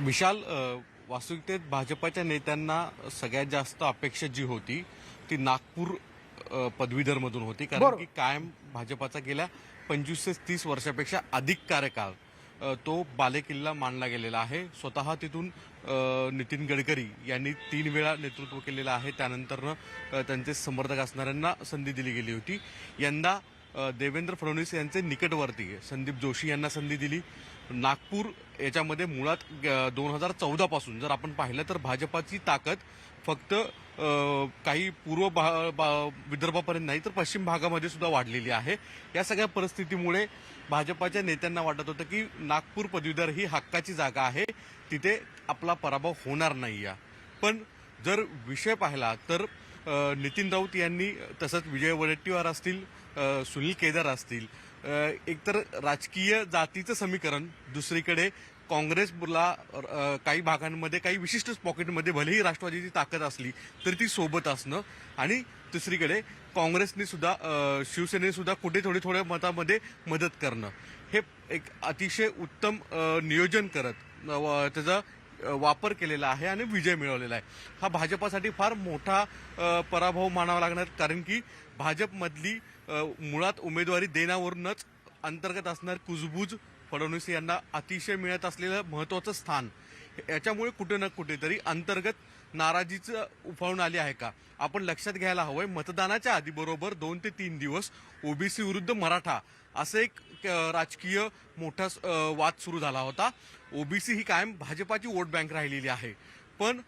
विशाल वास्तविकतेत भाजपाच्या नेत्यांना सगळ्यात जास्त अपेक्षा जी होती ती नागपूर पदवीधरमधून होती. कारण. की कायम भाजपाचा गेल्या पंचवीस ते तीस वर्षापेक्षा अधिक कार्यकाळ तो बालेकिल्ला मानला गेलेला आहे. स्वतः तिथून नितीन गडकरी यांनी तीन वेळा नेतृत्व केलेलं आहे. त्यानंतर त्यांचे समर्थक असणाऱ्यांना संधी दिली गेली होती. यंदा देवेंद्र फडणवीस यांचे निकटवर्ती संदीप जोशी यांना संधी दिली. नागपूर याच्यामध्ये मुळात दोन हजार चौदापासून जर आपण पाहिलं तर भाजपाची ताकद फक्त काही पूर्व भा- विदर्भापर्यंत नाही तर पश्चिम भागामध्ये सुद्धा वाढलेली आहे. या सगळ्या परिस्थितीमुळे भाजपाच्या नेत्यांना वाटत होतं की नागपूर पदवीधर ही हक्काची जागा आहे. तिथे आपला पराभव होणार नाही या. पण जर विषय पाहिला तर नितीन राऊत यांनी तसंच विजय वडेट्टीवार असतील सुनील केदार असतील. एकतर राजकीय जातीचं समीकरण दुसरीकडे काँग्रेसला काही भागांमध्ये काही विशिष्ट पॉकेटमध्ये भलेही राष्ट्रवादीची ताकद असली तरी ती सोबत असणं. आणि दुसरीकडे काँग्रेसने सुद्धा शिवसेनेने सुद्धा कुठे थोडे थोड्या मतामध्ये मदत करणं. हे एक अतिशय उत्तम नियोजन करत व त्याचा वापर केलेला आहे आणि विजय मिळवलेला आहे. हा भाजपासाठी फार मोठा पराभव मानावा लागणार कारण की भाजपमधली मुळात उमेदवारी देण्यावरूनच अंतर्गत असणार कुजबूज फडणवीस यांना अतिशय मिळत असलेलं महत्वाचं स्थान. याच्यामुळे कुठे ना कुठेतरी अंतर्गत नाराजीचं उफाळून आली आहे का? आपण लक्षात घ्यायला हवंय मतदानाच्या आधी बरोबर दोन ते तीन दिवस ओबीसी विरुद्ध मराठा असं एक राजकीय मोठा वाद सुरू झाला होता. ओबीसी ही कायम भाजपाची वोट बँक राहिलेली आहे. पण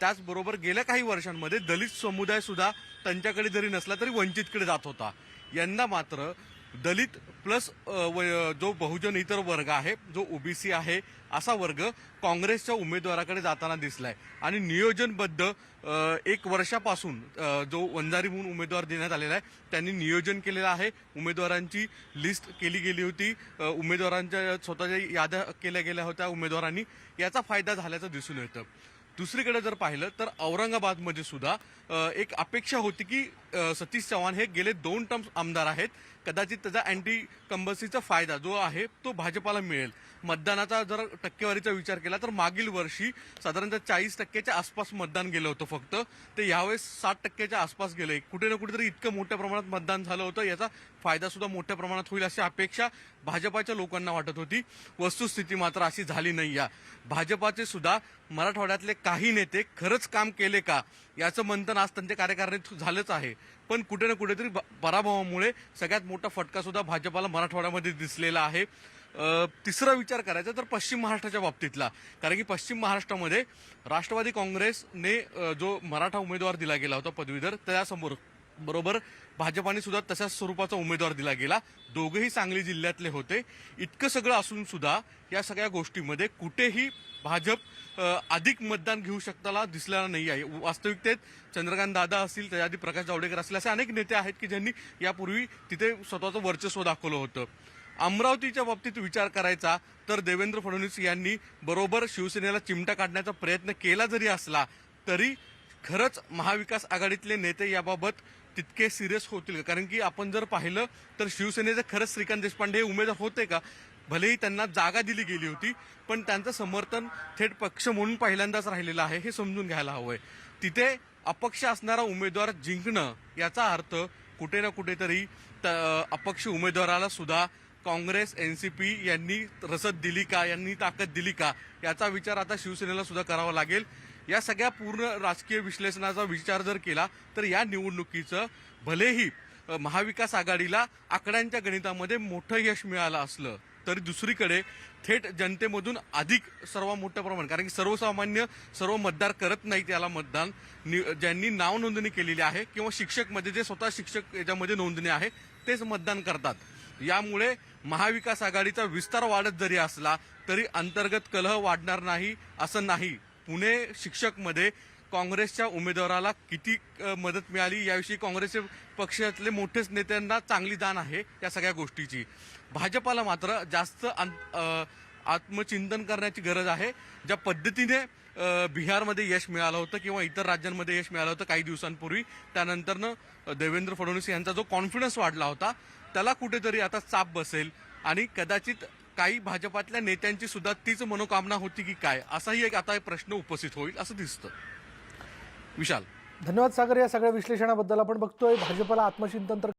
त्याचबरोबर गेल्या काही वर्षांमध्ये दलित समुदाय सुद्धा त्यांच्याकडे जरी नसला तरी वंचितकडे जात होता. यंदा मात्र दलित प्लस व- जो बहुजन इतर वर्ग आहे जो ओबीसी आहे असा वर्ग काँग्रेसच्या उमेदवाराकडे जाताना दिसलाय. आणि नियोजनबद्ध एक वर्षापासून जो वंजारी म्हणून उमेदवार देण्यात आलेला आहे त्यांनी नियोजन केलेलं आहे. उमेदवारांची लिस्ट केली गेली होती. उमेदवारांच्या स्वतःच्या याद्या केल्या गेल्या होत्या उमेदवारांनी. याचा फायदा झाल्याचं दिसून येतं. दुसरीकडे जर पाहिलं तर औरंगाबादमध्ये सुद्धा एक अपेक्षा होती की सतीश चव्हाण हे गेले दोन टर्म्स आमदार आहेत. कदाचित त्याचा अँटी कंबसीचा फायदा जो आहे तो भाजपाला मिळेल. मतदानाचा जर टक्केवारीचा विचार केला तर मागील वर्षी साधारणतः चाळीस टक्क्याच्या आसपास मतदान गेलं होतं फक्त. ते यावेळेस साठ टक्क्याच्या आसपास गेलंय. कुठे ना कुठेतरी इतकं मोठ्या प्रमाणात मतदान झालं होतं याचा फायदा सुद्धा मोठ्या प्रमाणात होईल अशी अपेक्षा भाजपाच्या लोकांना वाटत होती. वस्तुस्थिती मात्र अशी झाली नाही या. भाजपाचे सुद्धा मराठवाड्यातले काही नेते खरंच काम केले का याचं मंथन आज त्यांच्या कार्यकारिणीत झालंच आहे. पण कुठे ना कुठेतरी पराभवामुळे सगळ्यात मोठा फटका सुद्धा भाजपाला मराठवाड्यामध्ये दिसलेला आहे. तिसरा विचार करायचा तर पश्चिम महाराष्ट्राच्या बाबतीतला. कारण की पश्चिम महाराष्ट्रामध्ये राष्ट्रवादी काँग्रेसने जो मराठा उमेदवार दिला गेला होता पदवीधर त्यासमोर बरोबर भाजपाने सुद्धा तशाच स्वरूपाचा उमेदवार दिला गेला. दोघेही सांगली जिल्ह्यातले होते. इतकं सगळं असून सुद्धा या सगळ्या गोष्टीमध्ये कुठेही भाजप अधिक मतदान घेऊ शकताला दिसलेला नाही आहे. वास्तविकतेत चंद्रकांत दादा असतील त्याच्या आधी प्रकाश जावडेकर असतील असे अनेक नेते आहेत की ज्यांनी यापूर्वी तिथे स्वतःचं वर्चस्व दाखवलं होतं. अमरावतीच्या बाबतीत विचार करायचा तर देवेंद्र फडणवीस यांनी बरोबर शिवसेनेला चिमटा काढण्याचा प्रयत्न केला जरी असला तरी खरंच महाविकास आघाडीतले नेते याबाबत तितके सिरियस होतील का? कारण की आपण जर पाहिलं तर शिवसेनेचे खरंच श्रीकांत देशपांडे हे उमेदवार होते का? भलेही त्यांना जागा दिली गेली होती पण त्यांचं समर्थन थेट पक्ष म्हणून पहिल्यांदाच राहिलेलं आहे हे समजून घ्यायला हवंय. तिथे अपक्ष असणारा उमेदवार जिंकणं याचा अर्थ कुठे ना कुठेतरी त- अपक्ष उमेदवाराला सुद्धा काँग्रेस एन सी पी यांनी रसद दिली का? यांनी ताकद दिली का? याचा विचार आता शिवसेनेला सुद्धा करावा लागेल. या सगळ्या पूर्ण राजकीय विश्लेषणाचा विचार जर केला तर या निवडणुकीचं भलेही महाविकास आघाडीला आकड्यांच्या गणितामध्ये मोठं यश मिळालं असलं तरी दुसरीकडे थेट जनतेमधून अधिक सर्व मोठ्या प्रमाणात कारण की सर्वसामान्य सर्व मतदार करत नाहीत याला मतदान नि- ज्यांनी नाव नोंदणी केलेली आहे किंवा शिक्षकमध्ये जे स्वतः शिक्षक याच्यामध्ये नोंदणी आहे तेच मतदान करतात. यामुळे महाविकास आघाडीचा विस्तार वाढत जरी असला तरी अंतर्गत कलह वाढणार नाही असं नाही. पुणे शिक्षकमध्ये काँग्रेसच्या उमेदवाराला किती मदत मिळाली? याविषयी काँग्रेसचे पक्षातले मोठेच नेत्यांना चांगली दान आहे या सगळ्या गोष्टीची. भाजपाला मात्र जास्त आत्मचिंतन करण्याची गरज आहे. ज्या पद्धतीने बिहारमध्ये यश मिळालं होतं किंवा इतर राज्यांमध्ये यश मिळालं होतं काही दिवसांपूर्वी त्यानंतरनं देवेंद्र फडणवीस यांचा जो कॉन्फिडन्स वाढला होता त्याला कुठेतरी आता चाप बसेल आणि कदाचित काही भाजपातल्या नेत्यांची सुद्धा तीच मनोकामना होती की काय? असाही एक आता प्रश्न उपस्थित होईल असं दिसतं. विशाल. धन्यवाद सागर या सगळ्या विश्लेषणाबद्दल आपण बघतोय. भाजपला आत्मचिंतन तर